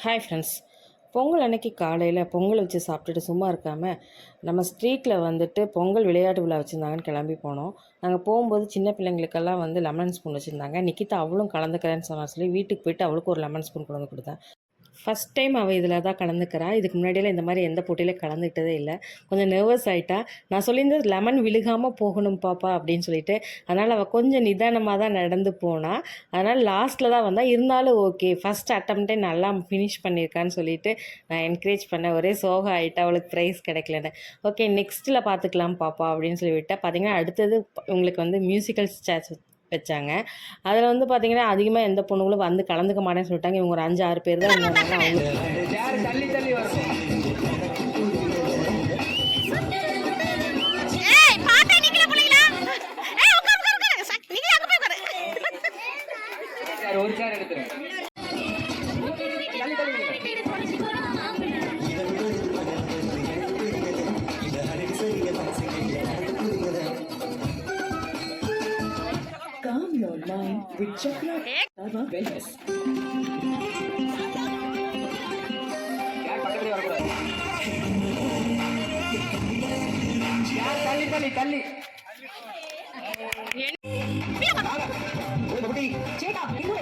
Hi friends Pongal அன்னைக்கு காலையில் பொங்கல் வச்சு சாப்பிட்டுட்டு சும்மா இருக்காமல் நம்ம ஸ்ட்ரீட்டில் வந்துட்டு பொங்கல் விளையாட்டு விழா வச்சுருந்தாங்கன்னு கிளம்பி போனோம். நாங்கள் போகும்போது சின்ன பிள்ளைங்களுக்கெல்லாம் வந்து லெமன் ஸ்பூன் வச்சுருந்தாங்க. நிக்கிதா அவளும் கலந்துக்கிறேன்னு சொன்னா சொல்லி வீட்டுக்கு போயிட்டு அவளுக்கு ஒரு லெமன் ஸ்பூன் கொண்டு வந்து கொடுத்தேன். ஃபஸ்ட் டைம் அவள் இதில் தான் கலந்துக்கிறா. இதுக்கு முன்னாடியெல்லாம் இந்த மாதிரி எந்த போட்டியிலும் கலந்துக்கிட்டதே இல்லை. கொஞ்சம் நர்வஸ் ஆகிட்டா நான் சொல்லியிருந்தது லெமன் விழுகாமல் போகணும் பாப்பா அப்படின்னு சொல்லிட்டு. அதனால் அவள் கொஞ்சம் நிதானமாக தான் நடந்து போனால் அதனால் லாஸ்ட்டில் தான் வந்தால் இருந்தாலும் ஓகே ஃபஸ்ட் அட்டம்ப்டே நல்லா ஃபினிஷ் பண்ணியிருக்கான்னு சொல்லிட்டு நான் என்கரேஜ் பண்ணேன். ஒரே சோகம் ஆகிட்டு அவளுக்கு ப்ரைஸ் கிடைக்கலன்னு. ஓகே நெக்ஸ்ட்டில் பார்த்துக்கலாம் பாப்பா அப்படின்னு சொல்லி விட்டால் பார்த்தீங்கன்னா அடுத்தது உங்களுக்கு வந்து மியூசிக்கல் ஸ்டாச்சு வச்சாங்க. அதில் வந்து பார்த்தீங்கன்னா அதிகமாக எந்த பொண்ணுங்களும் வந்து கலந்துக்க மாட்டேன்னு சொல்லிட்டாங்க. இவங்க ஒரு அஞ்சு ஆறு பேர் தான் அவங்க with chocolate Karma Wellness. తల్లి తల్లి తల్లి ఒకటి చేత ఇల్లు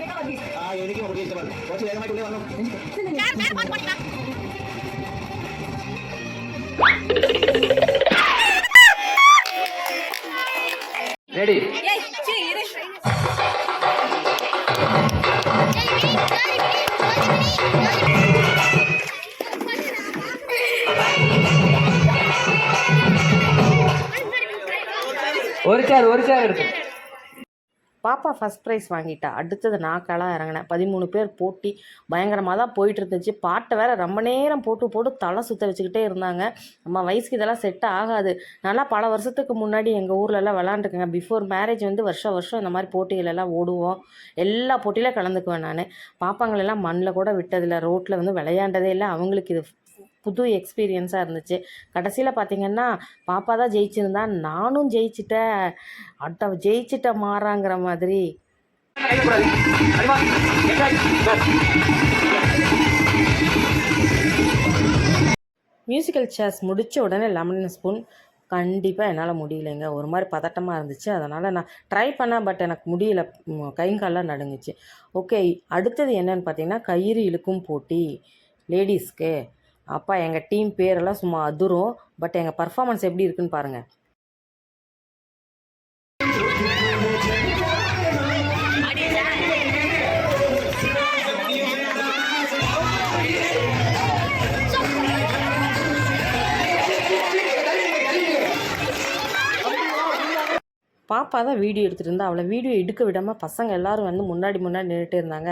ஒரு சேர் ஒரு சேர் எடுத்து பாப்பா ஃபஸ்ட் ப்ரைஸ் வாங்கிட்டா. அடுத்தது நான் களம் இறங்கினேன். பதிமூணு பேர் போட்டி பயங்கரமாக தான் போயிட்டு இருந்துச்சு. பாட்டை வேற ரொம்ப நேரம் போட்டு போட்டு தலை சுத்த வச்சுக்கிட்டே இருந்தாங்க. நம்ம வயசுக்கு இதெல்லாம் செட் ஆகாது. நல்லா பல வருஷத்துக்கு முன்னாடி எங்கள் ஊர்லலாம் விளாண்டுருக்கேங்க பிஃபோர் மேரேஜ் வந்து வருஷம் வருஷம் இந்த மாதிரி போட்டிகளெல்லாம் ஓடுவோம். எல்லா போட்டியிலும் கலந்துக்குவேன் நான். பாப்பாங்களெல்லாம் மண்ணில் கூட விட்டதில்லை. ரோட்டில் வந்து விளையாண்டதே இல்லை. அவங்களுக்கு இது புது எக்ஸ்பீரியன்ஸாக இருந்துச்சு. கடைசியில் பார்த்தீங்கன்னா பாப்பா தான் ஜெயிச்சிருந்தா நானும் ஜெயிச்சிட்டேன். அட்ட ஜெயிச்சிட்ட மாறாங்கிற மாதிரி. மியூசிக்கல் சேர்ஸ் முடித்த உடனே லெமன் ஸ்பூன் கண்டிப்பாக என்னால் முடியலைங்க. ஒரு மாதிரி பதட்டமாக இருந்துச்சு. அதனால் நான் ட்ரை பண்ணேன் பட் எனக்கு முடியல. ம், நடுங்குச்சு. ஓகே அடுத்தது என்னன்னு பார்த்தீங்கன்னா கயிறு இழுக்கும் போட்டி. லேடிஸ்க்கு அப்பா எங்கள் டீம் பேரெல்லாம் சும்மா அதிரும். பட் எங்கள் பர்ஃபார்மன்ஸ் எப்படி இருக்குன்னு பாருங்கள் பாப்பா தான் வீடியோ எடுத்துகிட்டு இருந்தா. அவளை வீடியோ எடுக்க விடாமல் பசங்க எல்லாரும் வந்து முன்னாடி முன்னாடி நின்றுட்டு இருந்தாங்க.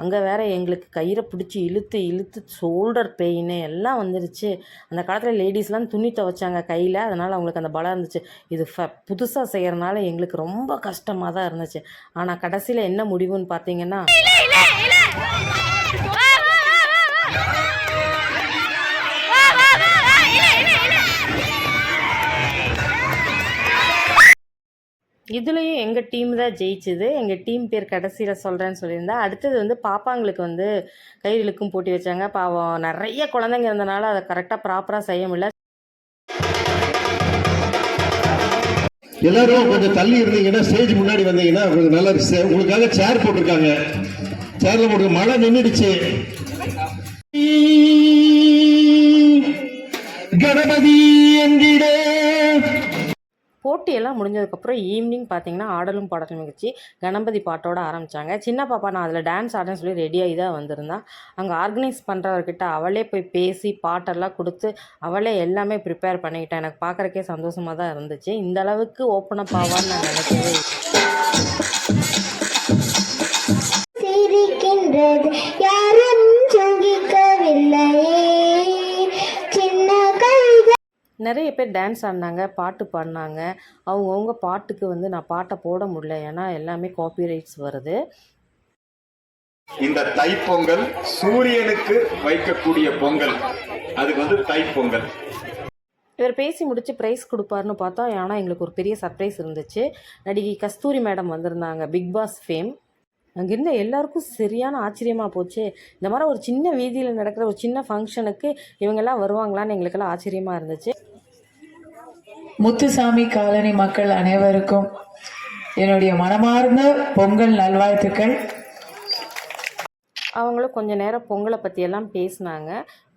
அங்கே வேற எங்களுக்கு கயிறை பிடிச்சி இழுத்து இழுத்து ஷோல்டர் பெயின் எல்லாம் வந்துருச்சு. அந்த காலத்தில் லேடிஸ்லாம் துணி துவைச்சாங்க கையில். அதனால் அவங்களுக்கு அந்த பலம் இருந்துச்சு. இது ஃப புதுசாக செய்கிறனால எங்களுக்கு ரொம்ப கஷ்டமாக தான் இருந்துச்சு. ஆனால் கடைசியில் என்ன முடிவுன்னு பார்த்தீங்கன்னா இதுலேயும் எங்கள் டீம் தான் ஜெயிச்சுது. எங்கள் டீம் பேர் கடைசியில் சொல்கிறேன்னு சொல்லியிருந்தா அடுத்தது வந்து பாப்பாங்களுக்கு வந்து கயிறுக்கும் போட்டி வச்சாங்க. பாவம் நிறைய குழந்தைங்க இருந்தனால அதை கரெக்டாக ப்ராப்பராக செய்ய முடியல. எல்லாரும் கொஞ்சம் தள்ளி இருந்தீங்கன்னா ஸ்டேஜ் முன்னாடி வந்தீங்கன்னா கொஞ்சம் நல்லா உங்களுக்காக சேர் போட்டிருக்காங்க. சேர்ல போட்டு மழை நின்றுடுச்சு கணபதி என்கிட. போட்டியெல்லாம் முடிஞ்சதுக்கப்புறம் ஈவினிங் பார்த்தீங்கன்னா ஆடலும் பாடலும் நிகழ்ச்சி. கணபதி பாட்டோட ஆரம்பித்தாங்க சின்ன பாப்பா நான் அதில் டான்ஸ் ஆடுன்னு சொல்லி ரெடியாகி தான் வந்திருந்தான் அங்கே ஆர்கனைஸ் பண்ணுறவர்கிட்ட அவளே போய் பேசி பாட்டெல்லாம் கொடுத்து அவளே எல்லாமே ப்ரிப்பேர் பண்ணிக்கிட்டேன் எனக்கு பார்க்குறக்கே சந்தோஷமாக தான் இருந்துச்சு. இந்த அளவுக்கு ஓப்பன் அப் ஆவான்னு நான் நினைக்கவே சிரிக்கின்றது. நிறைய பேர் டான்ஸ் ஆடினாங்க பாட்டு பாடினாங்க. அவங்கவுங்க பாட்டுக்கு வந்து நான் பாட்டை போட முடியல. ஏன்னா எல்லாமே காப்பிரைட்ஸ் வருது. இந்த தைப்பொங்கல் சூரியனுக்கு வைக்கக்கூடிய பொங்கல். அதுக்கு வந்து தைப்பொங்கல். இவர் பேசி முடிச்சு ப்ரைஸ் கொடுப்பாருன்னு பார்த்தோம் ஆனால் எங்களுக்கு ஒரு பெரிய சர்ப்ரைஸ் இருந்துச்சு. நடிகை கஸ்தூரி மேடம் வந்திருந்தாங்க பிக் பாஸ் ஃபேம் அங்கே இருந்த எல்லாருக்கும் சரியான ஆச்சரியமாக போச்சு. இந்த மாதிரி ஒரு சின்ன வீதியில் நடக்கிற ஒரு சின்ன ஃபங்க்ஷனுக்கு இவங்கெல்லாம் வருவாங்களான்னு எங்களுக்கெல்லாம் ஆச்சரியமாக இருந்துச்சு. முத்துசாமி காலனி மக்கள் அனைவருக்கும் என்னுடைய மனமார்ந்த பொங்கல் நல்வாழ்த்துக்கள். அவங்களும் கொஞ்சம் நேரம் பொங்கலை பற்றியெல்லாம் பேசினாங்க.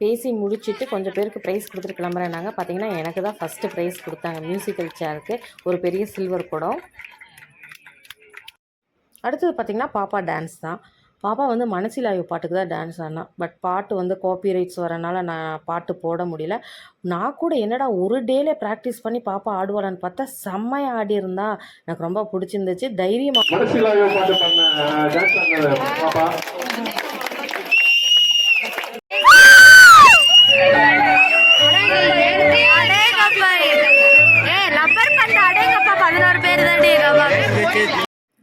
பேசி முடிச்சுட்டு கொஞ்சம் பேருக்கு ப்ரைஸ் கொடுத்துட்டு கிளம்புறேன்னாங்க. பார்த்தீங்கன்னா எனக்கு தான் ஃபஸ்ட்டு ப்ரைஸ் கொடுத்தாங்க மியூசிக்கல் சேருக்கு ஒரு பெரிய சில்வர் குடம் அடுத்தது பார்த்திங்கன்னா பாப்பா டான்ஸ் தான். பாப்பா வந்து மனசிலாய்வு பாட்டுக்கு தான் டான்ஸ் ஆடினா. பட் பாட்டு வந்து காப்பி ரைட்ஸ் வரனால நான் பாட்டு போட முடியல. நான் கூட என்னடா ஒரு டேல ப்ராக்டிஸ் பண்ணி பாப்பா ஆடுவாளான்னு பார்த்தா செம்மையாக ஆடி இருந்தா எனக்கு ரொம்ப பிடிச்சிருந்துச்சு. தைரியமாக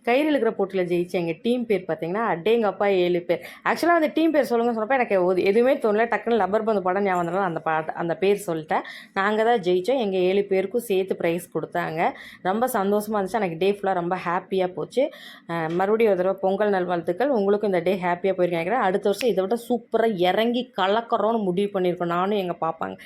கயிறு இழுக்கிற போட்டியில் ஜெயிச்சு எங்கள் டீம் பேர் பார்த்தீங்கன்னா அடேங்கப்பா ஏழு பேர். ஆக்சுவலாக அந்த டீம் பேர் சொல்லுங்க சொன்னப்போ எனக்கு எதுவுமே தோணல. டக்குன்னு லப்பர் பந்து படம் ஞாபகம் வந்தனால அந்த பாட்டு அந்த பேர் சொல்லிட்டேன். நாங்கள் தான் ஜெயித்தோம் எங்கள் ஏழு பேருக்கும் சேர்த்து ப்ரைஸ் கொடுத்தாங்க. ரொம்ப சந்தோஷமாக இருந்துச்சு. எனக்கு டே ஃபுல்லாக ரொம்ப ஹாப்பியாக போச்சு. மறுபடியும் ஒரு தடவை பொங்கல் நல்வாழ்த்துக்கள். உங்களுக்கும் இந்த டே ஹாப்பியாக போயிருக்கேன் நினைக்கிறேன். அடுத்த வருஷம் இதை விட சூப்பராக இறங்கி கலக்கிறோன்னு முடிவு பண்ணியிருக்கோம். நானும் எங்கள் பாப்பாங்க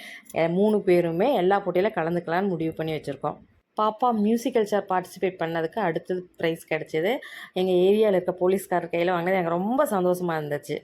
மூணு பேருமே எல்லா போட்டியிலும் கலந்துக்கலான்னு முடிவு பண்ணி வச்சுருக்கோம். பாப்பா மியூசிக்கல் சேர் பார்ட்டிசிபேட் பண்ணதுக்கு அடுத்தது ப்ரைஸ் கிடச்சிது. எங்கள் ஏரியாவில் இருக்க போலீஸ்காரர் கையில் வாங்கினது. எனக்கு ரொம்ப சந்தோஷமாக இருந்துச்சு.